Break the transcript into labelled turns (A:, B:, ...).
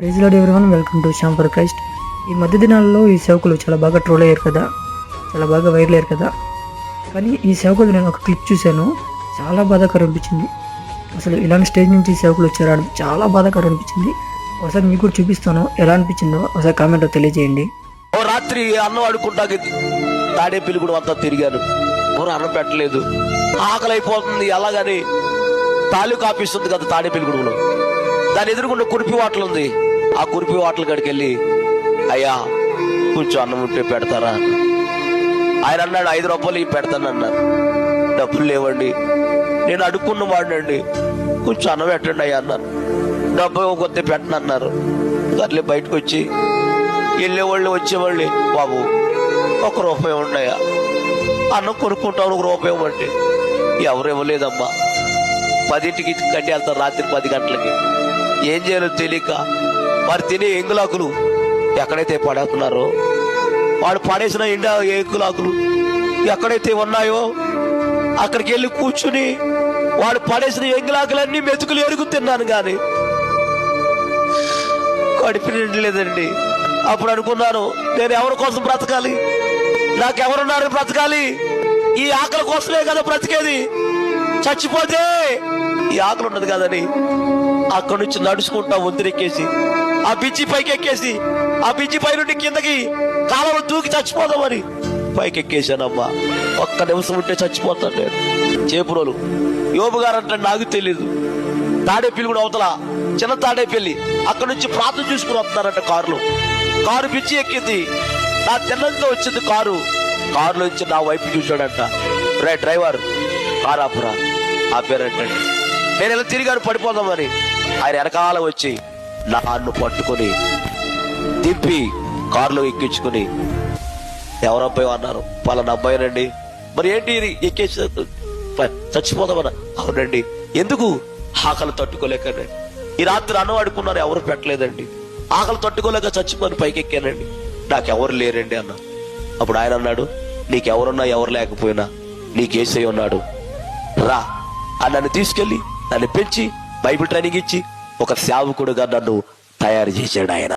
A: Praise Lord everyone welcome to Shyam for Christ ఈ మధ్య దినాల్లో ఈ సేవకులు చాలా బాగా ట్రోల్ అయ్యారు కదా? చాలా బాగా వైరల్ అయ్యారు కదా? కానీ ఈ సేవకులు నేను ఒక క్లిప్ చూశాను. చాలా బాధాకరం అనిపించింది. అసలు ఇలాంటి స్టేజ్ నుంచి ఈ సేవకులు వచ్చారు చాలా బాధాకరం అనిపించింది. ఒకసారి మీకు కూడా చూపిస్తాను. ఎలా అనిపించిందో ఒకసారి కామెంట్లో తెలియజేయండి.
B: ఓ రాత్రి అన్నం అడుక్కుంటాకి తాడే పిలుగుడు అంతా తిరిగాను ఓ అన్నం పెట్టలేదు. ఆకలి అయిపోతుంది ఎలాగని తాలూకు ఆఫీస్ ఉంది కదా తాడే పిలుగుడులో దాని ఎదురుగుండా కురిపి వాటలు ఉంది ఆ కురిపి వాటల కాడికి వెళ్ళి అయ్యా కొంచెం అన్నం ఉంటే పెడతారా? ఆయన అన్నాడు ఐదు రూపాయలు పెడతాను అన్నారు. డబ్బులు లేవండి. నేను అడుక్కున్న వాడినండి. కొంచెం అన్నం పెట్టండి అయ్యా అన్నారు. డబ్బు కొద్ది పెట్టను అన్నారు. సర్లే బయటకు వచ్చి. వెళ్ళేవాళ్ళు వచ్చేవాళ్ళు బాబు. ఒక రూపాయి ఉన్నాయా అన్నం కొనుక్కుంటావు ఒక రూపాయి ఇవ్వండి. ఎవరు ఇవ్వలేదమ్మా. పదింటికి కట్టి వెళ్తారు రాత్రి పది గంటలకి. ఏం చేయాలో తెలియక వారు తినే ఎంగులాకులు ఎక్కడైతే పడేస్తున్నారో వాడు పడేసిన ఎండ ఎంగులాకులు ఎక్కడైతే ఉన్నాయో అక్కడికి వెళ్ళి కూర్చుని వాడు పడేసిన ఎంగులాకులన్నీ మెతుకులు ఎరుగు తిన్నాను కానీ కడుపు నిండలేదండి. అప్పుడు అనుకున్నాను నేను ఎవరి కోసం బ్రతకాలి? నాకెవరున్నారు బ్రతకాలి? ఈ ఆకలి కోసమే కదా బ్రతికేది. చచ్చిపోతే ఈ ఆకలి ఉండదు కదని అక్కడి నుంచి నడుచుకుంటా వంతురెక్కేసి ఆ బిజ్జి పైకి ఎక్కేసి ఆ బిజ్జి పై నుండి కిందకి కాలంలో దూకి చచ్చిపోదామని పైకి ఎక్కేసానమ్మా ఒక్క నిమిషం ఉంటే చచ్చిపోతాను నేను. చేపురోలు యోబు గారు అంటే నాకు తెలీదు. తాడేపల్లి కూడా అవతల చిన్న తాడేపల్లి. అక్కడ నుంచి ప్రాంతం చూసుకుని వస్తున్నారంట కారులో. కారు పిచ్చి ఎక్కింది. నా తిన్నంతో వచ్చింది కారు. కారులో నుంచి నా వైపు చూశాడంట. రే డ్రైవర్ కారు ఆపురా. ఆపారంటండి నేను ఇలా తిరిగాను పడిపోదామని. ఆయన వెనకాల వచ్చి నాన్ను పట్టుకొని దింపి కారులో ఎక్కించుకుని ఎవరబ్బాయి అన్నారు? పలానా అబ్బాయినండి మరి ఏంటి ఇది? ఎక్కేసి చచ్చిపోదామన్నా? అవునండి. ఎందుకు? ఆకలి తట్టుకోలేకండి ఈ రాత్రి అన్నం ఎవరు పెట్టలేదండి. ఆకలి తట్టుకోలేక చచ్చిపోని పైకి ఎక్కానండి. నాకెవరు లేరండి అన్న. అప్పుడు ఆయన అన్నాడు నీకెవరున్నా ఎవరు లేకపోయినా నీకేసే ఉన్నాడు. రా. అని నన్ను తీసుకెళ్ళి నన్ను పెంచి బైబిల్ ట్రైనింగ్ ఇచ్చి ఒక సేవకుడుగా నన్ను తయారు చేశాడు ఆయన.